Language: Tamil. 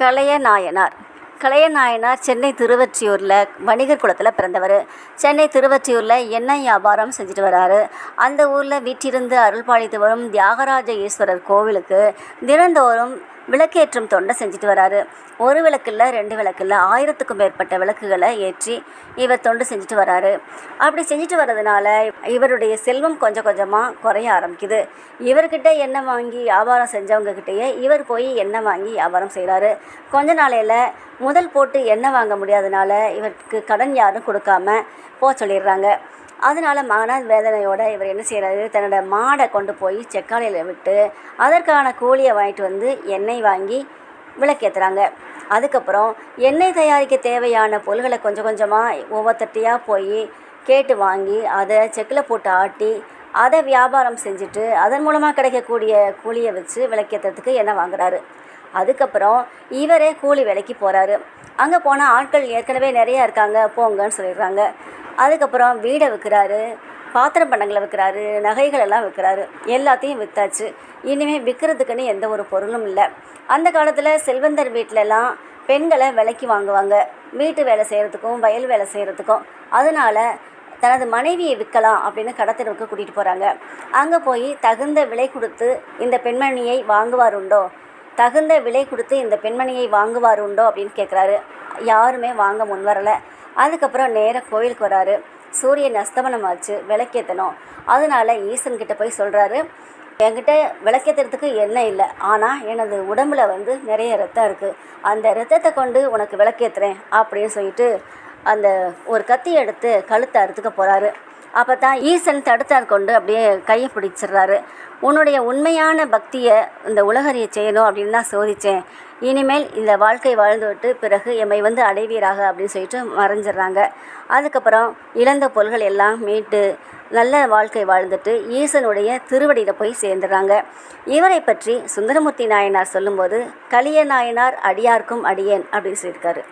கலையநாயனார் நாயனார். கலைய நாயனார் சென்னை திருவற்றியூரில் வணிகர் குலத்தில் பிறந்தவர். சென்னை திருவற்றியூரில் எண்ணெய் வியாபாரம் செஞ்சுட்டு வராரு. அந்த ஊரில் வீட்டிருந்து அருள்பாளித்து வரும் தியாகராஜ ஈஸ்வரர் கோவிலுக்கு தினந்தோறும் விளக்கேற்றும் தொண்டை செஞ்சுட்டு வராரு. ஒரு விளக்கில் ரெண்டு விளக்கில் ஆயிரத்துக்கும் மேற்பட்ட விளக்குகளை ஏற்றி இவர் தொண்டு செஞ்சுட்டு வராரு. அப்படி செஞ்சுட்டு வர்றதுனால இவருடைய செல்வம் கொஞ்சம் கொஞ்சமாக குறைய ஆரம்பிக்குது. இவர்கிட்ட எண்ணெய் வாங்கி வியாபாரம் செஞ்சவங்கக்கிட்டேயே இவர் போய் எண்ணெய் வாங்கி வியாபாரம் செய்கிறாரு கொஞ்ச நாளையில் முதல் போட்டு எண்ணெய் வாங்க முடியாதனால இவருக்கு கடன் யாரும் கொடுக்காம போக சொல்லிடுறாங்க. அதனால் மகனார் வேதனையோட இவர் என்ன செய்கிறாரு தன்னோட மாடை கொண்டு போய் செக்காலையில் விட்டு அதற்கான கூலியை வாங்கிட்டு வந்து எண்ணெய் வாங்கி விளக்கேற்றுறாங்க அதுக்கப்புறம் எண்ணெய் தயாரிக்க தேவையான பொருள்களை கொஞ்சம் கொஞ்சமாக ஒவ்வொருத்தட்டியாக போய் கேட்டு வாங்கி அதை செக்கில் போட்டு ஆட்டி அதை வியாபாரம் செஞ்சுட்டு அதன் மூலமாக கிடைக்கக்கூடிய கூலியை வச்சு விளக்கேற்றுறதுக்கு எண்ணெய் வாங்குறாரு. அதுக்கப்புறம் இவரே கூலி வேலைக்கு போகிறாரு அங்கே போனால் ஆட்கள் ஏற்கனவே நிறையா இருக்காங்க போங்கன்னு சொல்லிடுறாங்க. அதுக்கப்புறம் வீடை விற்கிறாரு பாத்திரம் பண்டங்களை விற்கிறாரு நகைகள் எல்லாம் விற்கிறாரு எல்லாத்தையும் விற்றாச்சு இனிமேல் விற்கிறதுக்குன்னு எந்த ஒரு பொருளும் இல்லை. அந்த காலத்தில் செல்வந்தர் வீட்டிலலாம் பெண்களை விலைக்கு வாங்குவாங்க. வீட்டு வேலை செய்கிறதுக்கும் வயல் வேலை செய்கிறதுக்கும் அதனால் தனது மனைவியை விற்கலாம் அப்படின்னு கடத்தெருவுக்கு கூட்டிகிட்டு போகிறாங்க அங்கே போய் தகுந்த விலை கொடுத்து இந்த பெண்மணியை வாங்குவார் உண்டோ? தகுந்த விலை கொடுத்து இந்த பெண்மணியை வாங்குவார் உண்டோ அப்படின்னு கேட்குறாரு யாருமே வாங்க முன் வரலை அதுக்கப்புறம் நேராக கோயிலுக்கு வராரு. சூரியன் அஸ்தமனம் ஆச்சு விளக்கேற்றணும் அதனால ஈசன் கிட்ட போய் சொல்கிறாரு என்கிட்ட விளக்கேற்றுறதுக்கு எண்ணெய் இல்லை. ஆனால் எனது உடம்புல வந்து நிறைய ரத்தம் இருக்குது அந்த ரத்தத்தை கொண்டு உனக்கு விளக்கேற்றுறேன் அப்படின்னு சொல்லிட்டு அந்த ஒரு கத்தி எடுத்து கழுத்தை அறுத்துக்க போகிறாரு அப்போ தான் ஈசன் தடுத்தார் கொண்டு அப்படியே கையை பிடிச்சிடுறாரு. உன்னுடைய உண்மையான பக்தியை இந்த உலகறிய செய்யணும் அப்படின்னு தான் சோதித்தேன் இனிமேல் இந்த வாழ்க்கை வாழ்ந்துவிட்டு பிறகு எம்மை வந்து அடைவீராக அப்படின்னு சொல்லிட்டு மறைஞ்சிடுறாங்க. அதுக்கப்புறம் இழந்த பொருள்கள் எல்லாம் மீட்டு நல்ல வாழ்க்கை வாழ்ந்துட்டு ஈசனுடைய திருவடியில் போய் சேர்ந்துடுறாங்க. இவரை பற்றி சுந்தரமூர்த்தி நாயனார் சொல்லும்போது கலிய நாயனார் அடியார்க்கும் அடியேன் அப்படின்னு சொல்லியிருக்காரு.